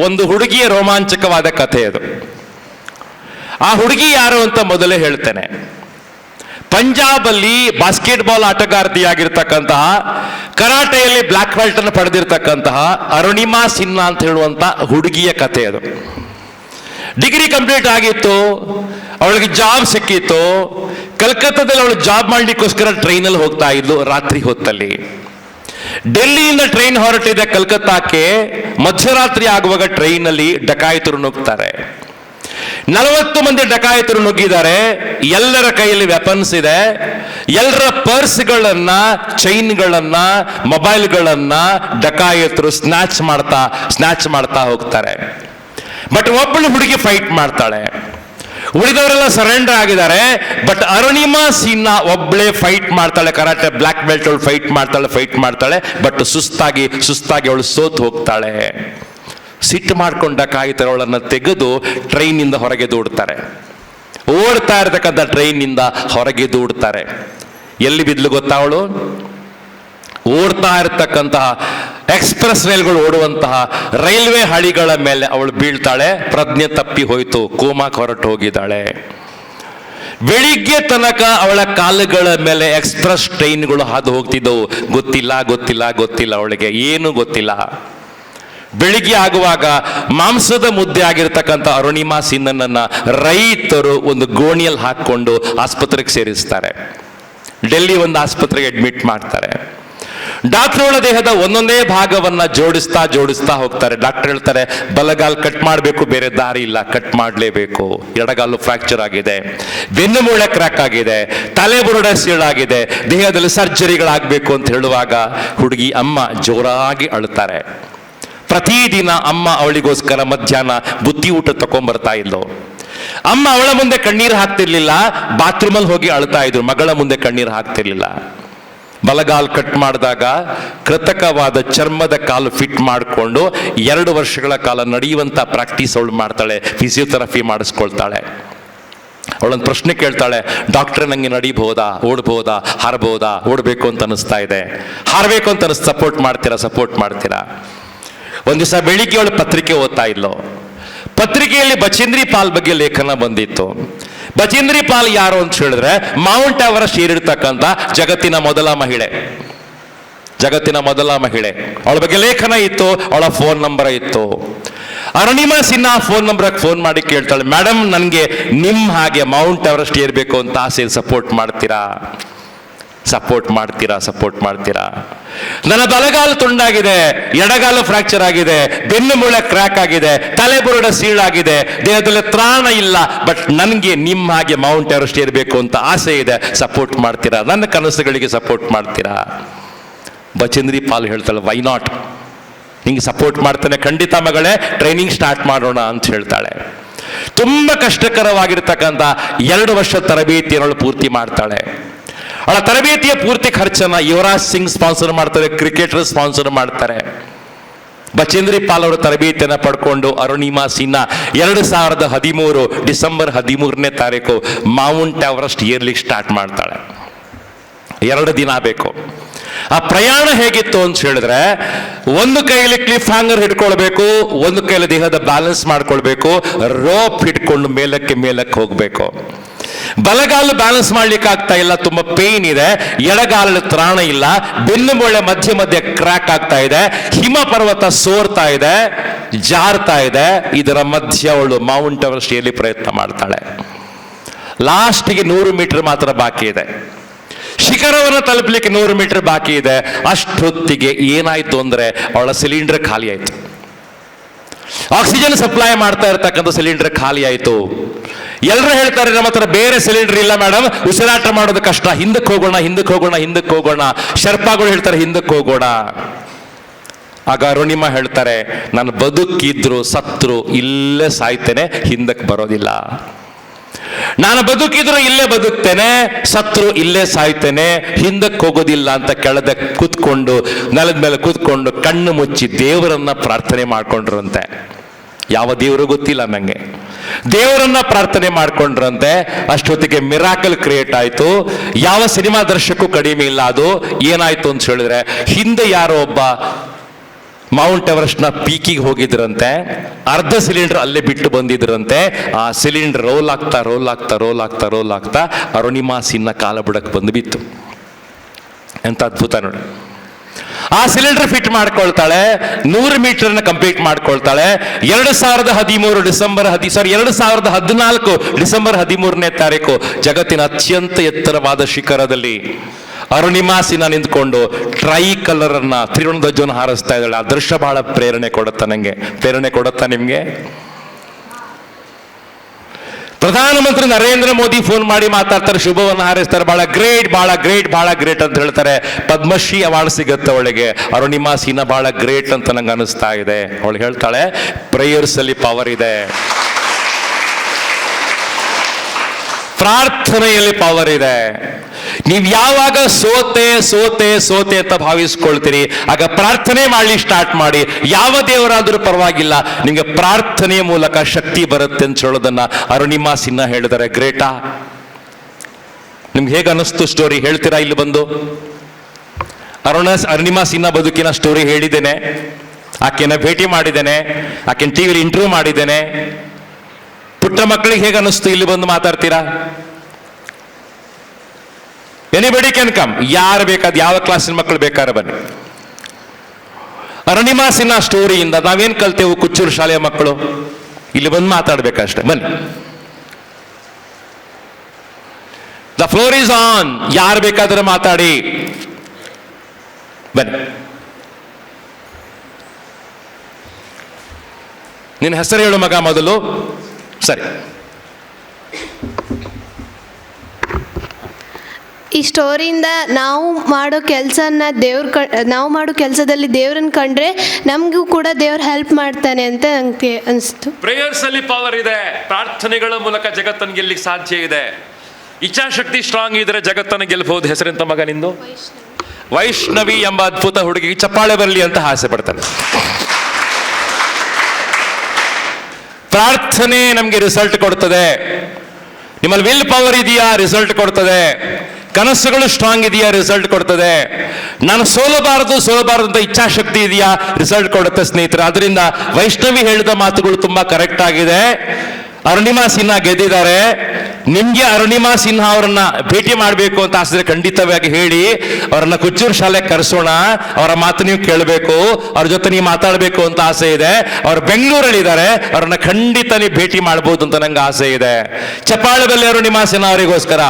ಒಂದು ಹುಡುಗಿಯ ರೋಮಾಂಚಕವಾದ ಕಥೆ ಅದು. ಆ ಹುಡುಗಿ ಯಾರು ಅಂತ ಮೊದಲೇ ಹೇಳ್ತೇನೆ. ಪಂಜಾಬ್ ಅಲ್ಲಿ ಬಾಸ್ಕೆಟ್ಬಾಲ್ ಆಟಗಾರ್ತಿಯಾಗಿರ್ತಕ್ಕಂತಹ, ಕರಾಟೆಯಲ್ಲಿ ಬ್ಲ್ಯಾಕ್ ಬೆಲ್ಟ್ ಅನ್ನು ಪಡೆದಿರ್ತಕ್ಕಂತಹ ಅರುಣಿಮಾ ಸಿನ್ಹಾ ಅಂತ ಹೇಳುವಂತ ಹುಡುಗಿಯ ಕಥೆ ಅದು. ಡಿಗ್ರಿ ಕಂಪ್ಲೀಟ್ ಆಗಿತ್ತು, ಅವಳಿಗೆ ಜಾಬ್ ಸಿಕ್ಕಿತ್ತು. ಕಲ್ಕತ್ತಾದಲ್ಲಿ ಅವಳು ಜಾಬ್ ಮಾಡಲಿಕ್ಕೋಸ್ಕರ ಟ್ರೈನಲ್ಲಿ ಹೋಗ್ತಾ ಇದ್ಲು ರಾತ್ರಿ ಹೊತ್ತಲ್ಲಿ. ಡೆಲ್ಲಿಯಿಂದ ಟ್ರೈನ್ ಹೊರಟಿದೆ ಕಲ್ಕತ್ತಾಕ್ಕೆ ಮಧ್ಯರಾತ್ರಿ ಆಗುವಾಗ ಟ್ರೈನಲ್ಲಿ ಡಕಾಯಿತರು ನುಗ್ತಾರೆ. ನಲವತ್ತು ಮಂದಿ ಡಕಾಯಿತರು ನುಗ್ಗಿದ್ದಾರೆ. ಎಲ್ಲರ ಕೈಯಲ್ಲಿ ವೆಪನ್ಸ್ ಇದೆ. ಎಲ್ಲರ ಪರ್ಸ್ಗಳನ್ನ ಚೈನ್ಗಳನ್ನ ಮೊಬೈಲ್ಗಳನ್ನ ಡಕಾಯಿತರು ಸ್ನ್ಯಾಚ್ ಮಾಡ್ತಾ ಸ್ನ್ಯಾಚ್ ಮಾಡ್ತಾ ಹೋಗ್ತಾರೆ. ಬಟ್ ಒಬ್ಬಳು ಹುಡುಗಿ ಫೈಟ್ ಮಾಡ್ತಾಳೆ. ಉಳಿದವರೆಲ್ಲ ಸರೆಂಡರ್ ಆಗಿದ್ದಾರೆ. ಬಟ್ ಅರುಣಿಮಾ ಸಿನ್ಹಾ ಒಬ್ಬಳೇ ಫೈಟ್ ಮಾಡ್ತಾಳೆ ಕರಾಟೆ ಬ್ಲ್ಯಾಕ್ ಬೆಲ್ಟ್ ಅವಳು ಫೈಟ್ ಮಾಡ್ತಾಳೆ ಫೈಟ್ ಮಾಡ್ತಾಳೆ ಬಟ್ ಸುಸ್ತಾಗಿ ಸುಸ್ತಾಗಿ ಅವಳು ಸೋತು ಹೋಗ್ತಾಳೆ. ಸಿಟ್ಟು ಮಾಡ್ಕೊಂಡ ಕಾಯ್ತಾರೆ ಅವಳನ್ನು ತೆಗೆದು ಟ್ರೈನಿಂದ ಹೊರಗೆ ದೂಡ್ತಾರೆ. ಓಡ್ತಾ ಇರತಕ್ಕಂಥ ಟ್ರೈನಿಂದ ಹೊರಗೆ ದೂಡ್ತಾರೆ. ಎಲ್ಲಿ ಬಿದ್ಲು ಗೊತ್ತಾ ಅವಳು? ಓಡ್ತಾ ಇರತಕ್ಕಂತಹ ಎಕ್ಸ್ಪ್ರೆಸ್ ರೈಲ್ಗಳು ಓಡುವಂತಹ ರೈಲ್ವೆ ಹಳಿಗಳ ಮೇಲೆ ಅವಳು ಬೀಳ್ತಾಳೆ. ಪ್ರಜ್ಞೆ ತಪ್ಪಿ ಹೋಯಿತು. ಕೋಮಾಕ್ ಹೊರಟು ಹೋಗಿದ್ದಾಳೆ. ಬೆಳಿಗ್ಗೆ ತನಕ ಅವಳ ಕಾಲುಗಳ ಮೇಲೆ ಎಕ್ಸ್ಪ್ರೆಸ್ ಟ್ರೈನ್ಗಳು ಹಾದು ಹೋಗ್ತಿದ್ದವು. ಗೊತ್ತಿಲ್ಲ ಗೊತ್ತಿಲ್ಲ ಗೊತ್ತಿಲ್ಲ ಅವಳಿಗೆ. ಏನು ಗೊತ್ತಿಲ್ಲ. ಬೆಳಿಗ್ಗೆ ಆಗುವಾಗ ಮಾಂಸದ ಮುದ್ದೆ ಆಗಿರ್ತಕ್ಕಂಥ ಅರುಣಿಮಾ ಸಿನ್ನನ್ನ ರೈತರು ಒಂದು ಗೋಣಿಯಲ್ಲಿ ಹಾಕ್ಕೊಂಡು ಆಸ್ಪತ್ರೆಗೆ ಸೇರಿಸ್ತಾರೆ. ಡೆಲ್ಲಿ ಒಂದು ಆಸ್ಪತ್ರೆಗೆ ಅಡ್ಮಿಟ್ ಮಾಡ್ತಾರೆ. ಡಾಕ್ಟರ್ಗಳ ದೇಹದ ಒಂದೊಂದೇ ಭಾಗವನ್ನ ಜೋಡಿಸ್ತಾ ಜೋಡಿಸ್ತಾ ಹೋಗ್ತಾರೆ. ಡಾಕ್ಟರ್ ಹೇಳ್ತಾರೆ, ಬಲಗಾಲ್ ಕಟ್ ಮಾಡಬೇಕು, ಬೇರೆ ದಾರಿ ಇಲ್ಲ, ಕಟ್ ಮಾಡಲೇಬೇಕು. ಎಡಗಾಲು ಫ್ರಾಕ್ಚರ್ ಆಗಿದೆ, ಬೆನ್ನು ಮೂಳೆ ಕ್ರ್ಯಾಕ್ ಆಗಿದೆ, ತಲೆ ಬುರುಡ ಸೀಳಾಗಿದೆ ದೇಹದಲ್ಲಿ ಸರ್ಜರಿಗಳಾಗಬೇಕು ಅಂತ ಹೇಳುವಾಗ ಹುಡುಗಿ, ಅಮ್ಮ ಜೋರಾಗಿ ಅಳ್ತಾರೆ ಪ್ರತಿದಿನ ಅಮ್ಮ ಅವಳಿಗೋಸ್ಕರ ಮಧ್ಯಾಹ್ನ ಬುತ್ತಿ ಊಟ ತಕೊಂಡ್ಬರ್ತಾ ಇದ್ಲು. ಅಮ್ಮ ಅವಳ ಮುಂದೆ ಕಣ್ಣೀರು ಹಾಕ್ತಿರ್ಲಿಲ್ಲ ಬಾತ್ರೂಮಲ್ಲಿ ಹೋಗಿ ಅಳ್ತಾ ಇದ್ರು, ಮಗಳ ಮುಂದೆ ಕಣ್ಣೀರು ಹಾಕ್ತಿರ್ಲಿಲ್ಲ. ಬಲಗಾಲ್ ಕಟ್ ಮಾಡಿದಾಗ ಕೃತಕವಾದ ಚರ್ಮದ ಕಾಲು ಫಿಟ್ ಮಾಡಿಕೊಂಡು ಎರಡು ವರ್ಷಗಳ ಕಾಲ ನಡೆಯುವಂತ ಪ್ರಾಕ್ಟೀಸ್ ಅವಳು ಮಾಡ್ತಾಳೆ, ಫಿಸಿಯೋಥೆರಪಿ ಮಾಡಿಸ್ಕೊಳ್ತಾಳೆ. ಅವಳೊಂದು ಪ್ರಶ್ನೆ ಕೇಳ್ತಾಳೆ, ಡಾಕ್ಟ್ರೆ, ನಂಗೆ ನಡಿಬಹುದಾ? ಓಡ್ಬೋದಾ ಹಾರಬಹುದಾ? ಓಡಬೇಕು ಅಂತ ಅನಿಸ್ತಾ ಇದೆ. ಹಾರಬೇಕು ಅಂತ ಅನಿಸ್, ಸಪೋರ್ಟ್ ಮಾಡ್ತೀರಾ? ಸಪೋರ್ಟ್ ಮಾಡ್ತೀರಾ? ಒಂದು ದಿವಸ ಬೆಳಿಗ್ಗೆ ಅವಳು ಪತ್ರಿಕೆ ಓದ್ತಾ ಇಲ್ಲೋ ಪತ್ರಿಕೆಯಲ್ಲಿ ಬಚೇಂದ್ರಿ ಪಾಲ್ ಬಗ್ಗೆ ಲೇಖನ ಬಂದಿತ್ತು. ಬಚೇಂದ್ರಿ ಪಾಲ್ ಯಾರು ಅಂತ ಹೇಳಿದ್ರೆ ಮೌಂಟ್ ಎವರೆಸ್ಟ್ ಏರಿರ್ತಕ್ಕಂಥ ಜಗತ್ತಿನ ಮೊದಲ ಮಹಿಳೆ. ಜಗತ್ತಿನ ಮೊದಲ ಮಹಿಳೆ. ಅವಳ ಬಗ್ಗೆ ಲೇಖನ ಇತ್ತು, ಅವಳ ಫೋನ್ ನಂಬರ್ ಇತ್ತು. Arunima Sinha phone number phone ಮಾಡಿ ಕೇಳ್ತಾಳೆ ಮೇಡಮ್ ನನಗೆ ನಿಮ್ಮ ಹಾಗೆ ಮೌಂಟ್ ಎವರೆಸ್ಟ್ ಏರ್ಬೇಕು ಅಂತ ಆಸೆ ಸಪೋರ್ಟ್ ಮಾಡ್ತೀರಾ? ಸಪೋರ್ಟ್ ಮಾಡ್ತೀರಾ ಸಪೋರ್ಟ್ ಮಾಡ್ತೀರಾ? ನನ್ನ ಬಲಗಾಲು ತುಂಡಾಗಿದೆ, ಎಡಗಾಲು ಫ್ರಾಕ್ಚರ್ ಆಗಿದೆ, ಬೆನ್ನು ಮೂಳೆ ಕ್ರ್ಯಾಕ್ ಆಗಿದೆ, ತಲೆ ಬುರುಡ ಸೀಳಾಗಿದೆ, ದೇಹದಲ್ಲಿ ತ್ರಾಣ ಇಲ್ಲ ಬಟ್ ನನಗೆ ನಿಮ್ಮ ಹಾಗೆ ಮೌಂಟ್ ಎವರೆಸ್ಟ್ ಇರಬೇಕು ಅಂತ ಆಸೆ ಇದೆ. ಸಪೋರ್ಟ್ ಮಾಡ್ತೀರಾ? ನನ್ನ ಕನಸುಗಳಿಗೆ ಸಪೋರ್ಟ್ ಮಾಡ್ತೀರಾ? ಬಚೇಂದ್ರಿ ಪಾಲ್ ಹೇಳ್ತಾಳೆ ವೈ ನಾಟ್ ನಿಂಗೆ ಸಪೋರ್ಟ್ ಮಾಡ್ತಾನೆ. ಖಂಡಿತ ಮಗಳೇ ಟ್ರೈನಿಂಗ್ ಸ್ಟಾರ್ಟ್ ಮಾಡೋಣ ಅಂತ ಹೇಳ್ತಾಳೆ. ತುಂಬಾ ಕಷ್ಟಕರವಾಗಿರ್ತಕ್ಕಂಥ ಎರಡು ವರ್ಷ ತರಬೇತಿಯನ್ನು ಪೂರ್ತಿ ಮಾಡ್ತಾಳೆ. ಅವಳ ತರಬೇತಿಯ ಪೂರ್ತಿ ಖರ್ಚನ್ನ ಯುವರಾಜ್ ಸಿಂಗ್ ಸ್ಪಾನ್ಸರ್ ಮಾಡ್ತಾರೆ ಕ್ರಿಕೆಟರ್ ಸ್ಪಾನ್ಸರ್ ಮಾಡ್ತಾರೆ. ಬಚೇಂದ್ರಿ ಪಾಲ್ ಅವರ ತರಬೇತಿಯನ್ನು ಪಡ್ಕೊಂಡು ಅರುಣಿಮಾ ಸಿನ್ಹಾ ಎರಡು ಸಾವಿರದ ಹದಿಮೂರು ಡಿಸೆಂಬರ್ ಹದಿಮೂರನೇ ತಾರೀಕು ಮೌಂಟ್ ಎವರೆಸ್ಟ್ ಏರ್ಲಿಕ್ಕೆ ಸ್ಟಾರ್ಟ್ ಮಾಡ್ತಾಳೆ. ಎರಡು ದಿನ ಬೇಕು. ಆ ಪ್ರಯಾಣ ಹೇಗಿತ್ತು ಅಂತ ಹೇಳಿದ್ರೆ, ಒಂದು ಕೈಯಲ್ಲಿ ಕ್ಲಿಫ್ ಹ್ಯಾಂಗರ್ ಹಿಡ್ಕೊಳ್ಬೇಕು, ಒಂದು ಕೈಯಲ್ಲಿ ದೇಹದ ಬ್ಯಾಲೆನ್ಸ್ ಮಾಡ್ಕೊಳ್ಬೇಕು ರೋಪ್ ಹಿಡ್ಕೊಂಡು ಮೇಲಕ್ಕೆ ಮೇಲಕ್ಕೆ ಹೋಗ್ಬೇಕು. ಬಲಗಾಲು ಬ್ಯಾಲೆನ್ಸ್ ಮಾಡ್ಲಿಕ್ಕೆ ಆಗ್ತಾ ಇಲ್ಲ, ತುಂಬಾ ಪೇನ್ ಇದೆ, ಎಡಗಾಲಲ್ಲಿ ತ್ರಾಣ ಇಲ್ಲ, ಬೆನ್ನು ಮೊಳೆ ಮಧ್ಯೆ ಮಧ್ಯೆ ಕ್ರ್ಯಾಕ್ ಆಗ್ತಾ ಇದೆ ಹಿಮ ಪರ್ವತ ಸೋರ್ತಾ ಇದೆ, ಜಾರ್ತಾ ಇದೆ, ಇದರ ಮಧ್ಯ ಅವಳು ಮೌಂಟ್ ಎವರೆಸ್ಟ್ ಏರ್ಲಿ ಪ್ರಯತ್ನ ಮಾಡ್ತಾಳೆ. ಲಾಸ್ಟ್ಗೆ ನೂರು ಮೀಟರ್ ಮಾತ್ರ ಬಾಕಿ ಇದೆ. ಶಿಖರವನ್ನು ತಲುಪಲಿಕ್ಕೆ ನೂರು ಮೀಟರ್ ಬಾಕಿ ಇದೆ. ಅಷ್ಟೊತ್ತಿಗೆ ಏನಾಯ್ತು ಅಂದ್ರೆ ಅವಳ ಸಿಲಿಂಡರ್ ಖಾಲಿ ಆಯ್ತು. ಆಕ್ಸಿಜನ್ ಸಪ್ಲೈ ಮಾಡ್ತಾ ಇರ್ತಕ್ಕಂಥ ಸಿಲಿಂಡರ್ ಖಾಲಿ ಆಯ್ತು. ಎಲ್ಲರೂ ಹೇಳ್ತಾರೆ ನಮ್ಮ ಹತ್ರ ಬೇರೆ ಸಿಲಿಂಡರ್ ಇಲ್ಲ ಮೇಡಮ್ ಉಸಿರಾಟ ಮಾಡೋದು ಕಷ್ಟ. ಹಿಂದಕ್ಕೆ ಹೋಗೋಣ ಹಿಂದಕ್ಕೆ ಹೋಗೋಣ ಹಿಂದಕ್ಕೆ ಹೋಗೋಣ. ಶರ್ಪಾಗಳು ಹೇಳ್ತಾರೆ, ಹಿಂದಕ್ಕೆ ಹೋಗೋಣ. ಆಗ ಅರುಣಿಮಾ ಹೇಳ್ತಾರೆ ನಾನು ಬದುಕಿದ್ರು ಸತ್ರು ಇಲ್ಲೇ ಸಾಯ್ತೇನೆ, ಹಿಂದಕ್ಕೆ ಬರೋದಿಲ್ಲ. ನಾನು ಬದುಕಿದ್ರು ಇಲ್ಲೇ ಬದುಕ್ತೇನೆ, ಸತ್ರು ಇಲ್ಲೇ ಸಾಯ್ತೇನೆ, ಹಿಂದಕ್ಕೆ ಹೋಗೋದಿಲ್ಲ ಅಂತ ಕೆಳದ ಕೂತ್ಕೊಂಡು, ನೆಲದ ಮೇಲೆ ಕೂತ್ಕೊಂಡು ಕಣ್ಣು ಮುಚ್ಚಿ ದೇವರನ್ನ ಪ್ರಾರ್ಥನೆ ಮಾಡ್ಕೊಂಡ್ರಂತೆ. ಯಾವ ದೇವರು ಗೊತ್ತಿಲ್ಲ ನಂಗೆ. ದೇವರನ್ನ ಪ್ರಾರ್ಥನೆ ಮಾಡ್ಕೊಂಡ್ರಂತೆ, ಅಷ್ಟೊತ್ತಿಗೆ ಮಿರಾಕಲ್ ಕ್ರಿಯೇಟ್ ಆಯಿತು. ಯಾವ ಸಿನಿಮಾ ದರ್ಶಕ್ಕೂ ಕಡಿಮೆ ಇಲ್ಲ ಅದು. ಏನಾಯ್ತು ಅಂತ ಹೇಳಿದ್ರೆ, ಹಿಂದೆ ಯಾರೋ ಒಬ್ಬ ಮೌಂಟ್ ಎವರೆಸ್ಟ್ನ ಪೀಕಿಗೆ ಹೋಗಿದ್ರಂತೆ, ಅರ್ಧ ಸಿಲಿಂಡರ್ ಅಲ್ಲೇ ಬಿಟ್ಟು ಬಂದಿದ್ರಂತೆ. ಆ ಸಿಲಿಂಡರ್ ರೋಲ್ ಆಗ್ತಾ ರೋಲ್ ಆಗ್ತಾ ರೋಲ್ ಆಗ್ತಾ ರೋಲ್ ಆಗ್ತಾ ಅರುಣಿಮಾ ಸಿನ್ನ ಕಾಲ ಬುಡಕ್ಕೆ ಬಂದು ಬಿತ್ತು ಎಂತ ಅದ್ಭುತ ನೋಡಿ. ಆ ಸಿಲಿಂಡರ್ ಫಿಟ್ ಮಾಡ್ಕೊಳ್ತಾಳೆ, ನೂರು ಮೀಟರ್ನ ಕಂಪ್ಲೀಟ್ ಮಾಡ್ಕೊಳ್ತಾಳೆ. ಎರಡು ಸಾವಿರದ ಹದಿಮೂರು ಡಿಸೆಂಬರ್ ಹದಿ ಸಾರಿ ಎರಡು ಸಾವಿರದ ಹದಿನಾಲ್ಕು ಡಿಸೆಂಬರ್ ಹದಿಮೂರನೇ ತಾರೀಕು ಜಗತ್ತಿನ ಅತ್ಯಂತ ಎತ್ತರವಾದ ಶಿಖರದಲ್ಲಿ ಅರುಣಿಮಾಸಿನ ನಿಂತ್ಕೊಂಡು ಟ್ರೈ ಕಲರ್ ಅನ್ನ ತ್ರಿವರ್ಣ ಧ್ವಜವನ್ನು ಹಾರಿಸ್ತಾ ಇದ್ದಾಳೆ. ಆ ದೃಶ್ಯ ಬಹಳ ಪ್ರೇರಣೆ ಕೊಡುತ್ತಾ ನಂಗೆ, ಪ್ರೇರಣೆ ಕೊಡುತ್ತಾ ನಿಮ್ಗೆ? ಪ್ರಧಾನಮಂತ್ರಿ ನರೇಂದ್ರ ಮೋದಿ ಫೋನ್ ಮಾಡಿ ಮಾತಾಡ್ತಾರೆ, ಶುಭವನ್ನು ಹಾರೈಸ್ತಾರೆ. ಬಹಳ ಗ್ರೇಟ್ ಬಹಳ ಗ್ರೇಟ್ ಬಹಳ ಗ್ರೇಟ್ ಅಂತ ಹೇಳ್ತಾರೆ. ಪದ್ಮಶ್ರೀ ಅವಾರ್ಡ್ ಸಿಗುತ್ತೆ ಅವಳಿಗೆ. ಅರುಣಿಮಾ ಸಿನ್ಹಾ ಬಹಳ ಗ್ರೇಟ್ ಅಂತ ನಂಗೆ ಅನಿಸ್ತಾ ಇದೆ. ಅವಳು ಹೇಳ್ತಾಳೆ ಪ್ರೇಯರ್ಸ್ ಅಲ್ಲಿ ಪವರ್ ಇದೆ. ಪ್ರಾರ್ಥನೆಯಲ್ಲಿ ಪವರ್ ಇದೆ. ನೀವು ಯಾವಾಗ ಸೋತೆ ಸೋತೆ ಸೋತೆ ಅಂತ ಭಾವಿಸ್ಕೊಳ್ತೀರಿ, ಆಗ ಪ್ರಾರ್ಥನೆ ಮಾಡಿ ಸ್ಟಾರ್ಟ್ ಮಾಡಿ. ಯಾವ ದೇವರಾದರೂ ಪರವಾಗಿಲ್ಲ, ನಿಮಗೆ ಪ್ರಾರ್ಥನೆಯ ಮೂಲಕ ಶಕ್ತಿ ಬರುತ್ತೆ ಅಂತ ಹೇಳೋದನ್ನ ಅರುಣಿಮಾ ಸಿನ್ಹಾ ಹೇಳಿದ್ದಾರೆ. ಗ್ರೇಟಾ, ನಿಮ್ಗೆ ಹೇಗೆ ಅನಿಸ್ತು ಸ್ಟೋರಿ ಹೇಳ್ತೀರಾ ಇಲ್ಲಿ ಬಂದು? ಅರುಣ, ಅರುಣಿಮಾ ಸಿನ್ಹಾ ಬದುಕಿನ ಸ್ಟೋರಿ ಹೇಳಿದ್ದೇನೆ. ಆಕೆನ ಭೇಟಿ ಮಾಡಿದ್ದೇನೆ. ಆಕೆನ ಟಿವಿಲಿ ಇಂಟರ್ವ್ಯೂ ಮಾಡಿದ್ದೇನೆ. ಪುಟ್ಟ ಮಕ್ಕಳಿಗೆ ಹೇಗೆ ಅನಿಸ್ತು ಇಲ್ಲಿ ಬಂದು ಮಾತಾಡ್ತೀರಾ? ಎನಿಬಡಿ ಕ್ಯಾನ್ ಕಮ್ ಯಾರು ಬೇಕಾದ ಯಾವ ಕ್ಲಾಸಿನ ಮಕ್ಕಳು ಬೇಕಾದ್ರೆ ಬನ್ನಿ. ಅರಣಿಮಾಸಿನ ಸ್ಟೋರಿಯಿಂದ ನಾವೇನು ಕಲ್ತೇವು ಕುಚ್ಚೂರು ಶಾಲೆಯ ಮಕ್ಕಳು? ಇಲ್ಲಿ ಬಂದು ಮಾತಾಡ್ಬೇಕಷ್ಟೆ. ಬನ್ನಿ. ದ ಫ್ಲೋರ್ ಈಸ್ ಆನ್ ಯಾರು ಬೇಕಾದ್ರೆ ಮಾತಾಡಿ. ಬನ್ನಿ. ನಿನ್ನ ಹೆಸರು ಹೇಳು ಮಗ ಮೊದಲು. ಸರಿ. ಈ ಸ್ಟೋರಿಯಿಂದ ನಾವು ಮಾಡೋ ಕೆಲಸನ ದೇವ್ರ ಕ ನಾವು ಮಾಡೋ ಕೆಲಸದಲ್ಲಿ ದೇವ್ರನ್ನ ಕಂಡ್ರೆ ನಮಗೂ ಕೂಡ ದೇವ್ರು ಹೆಲ್ಪ್ ಮಾಡ್ತಾನೆ ಅಂತ ನಂಗೆ ಅನಿಸ್ತು. ಪ್ರೇಯರ್ಸ್ ಅಲ್ಲಿ ಪವರ್ ಇದೆ. ಪ್ರಾರ್ಥನೆಗಳ ಮೂಲಕ ಜಗತ್ತನ್ನು ಗೆಲ್ಲಿಕ್ಕೆ ಸಾಧ್ಯ ಇದೆ. ಇಚ್ಛಾಶಕ್ತಿ ಸ್ಟ್ರಾಂಗ್ ಇದ್ರೆ ಜಗತ್ತನ್ನು ಗೆಲ್ಲಬಹುದು ಹೆಸರಿನ ಮಗ ನಿಂದು? ವೈಷ್ಣವಿ. ಎಂಬ ಅದ್ಭುತ ಹುಡುಗಿಗೆ ಚಪ್ಪಾಳೆ ಬರಲಿ ಅಂತ ಆಸೆ ಪಡ್ತಾನೆ. ಪ್ರಾರ್ಥನೆ ನಮಗೆ ರಿಸಲ್ಟ್ ಕೊಡ್ತದೆ. ನಿಮ್ಮಲ್ಲಿ ವಿಲ್ ಪವರ್ ಇದೆಯಾ? ರಿಸಲ್ಟ್ ಕೊಡ್ತದೆ. ಕನಸುಗಳು ಸ್ಟ್ರಾಂಗ್ ಇದೆಯಾ? ರಿಸಲ್ಟ್ ಕೊಡ್ತದೆ. ನಾನು ಸೋಲಬಾರದು ಸೋಲಬಾರದು ಅಂತ ಇಚ್ಛಾಶಕ್ತಿ ಇದೆಯಾ? ರಿಸಲ್ಟ್ ಕೊಡುತ್ತೆ ಸ್ನೇಹಿತರೆ. ಅದರಿಂದ ವೈಷ್ಣವಿ ಹೇಳಿದ ಮಾತುಗಳು ತುಂಬಾ ಕರೆಕ್ಟ್ ಆಗಿದೆ. ಅರುಣಿಮಾ ಸಿನ್ಹಾ ಗೆದ್ದಿದ್ದಾರೆ. ನಿಮ್ಗೆ ಅರುಣಿಮಾ ಸಿನ್ಹಾ ಅವರನ್ನ ಭೇಟಿ ಮಾಡಬೇಕು ಅಂತ ಆಸಿದ್ರೆ ಖಂಡಿತವಾಗಿ ಹೇಳಿ, ಅವರನ್ನ ಕುಚ್ಚೂರು ಶಾಲೆಗೆ ಕರೆಸೋಣ, ಅವರ ಮಾತು ನೀವು ಕೇಳಬೇಕು, ಅವ್ರ ಜೊತೆ ನೀವು ಮಾತಾಡಬೇಕು ಅಂತ ಆಸೆ ಇದೆ. ಅವ್ರು ಬೆಂಗಳೂರಲ್ಲಿ ಇದ್ದಾರೆ ಅವ್ರನ್ನ ಖಂಡಿತ ನೀವು ಭೇಟಿ ಮಾಡ್ಬೋದು ಅಂತ ನಂಗೆ ಆಸೆ ಇದೆ. ಚಪ್ಪಾಳದಲ್ಲಿ ಬೆಲೆ ಅರುಣಿಮಾ ಸಿನ್ಹಾ ಅವರಿಗೋಸ್ಕರ.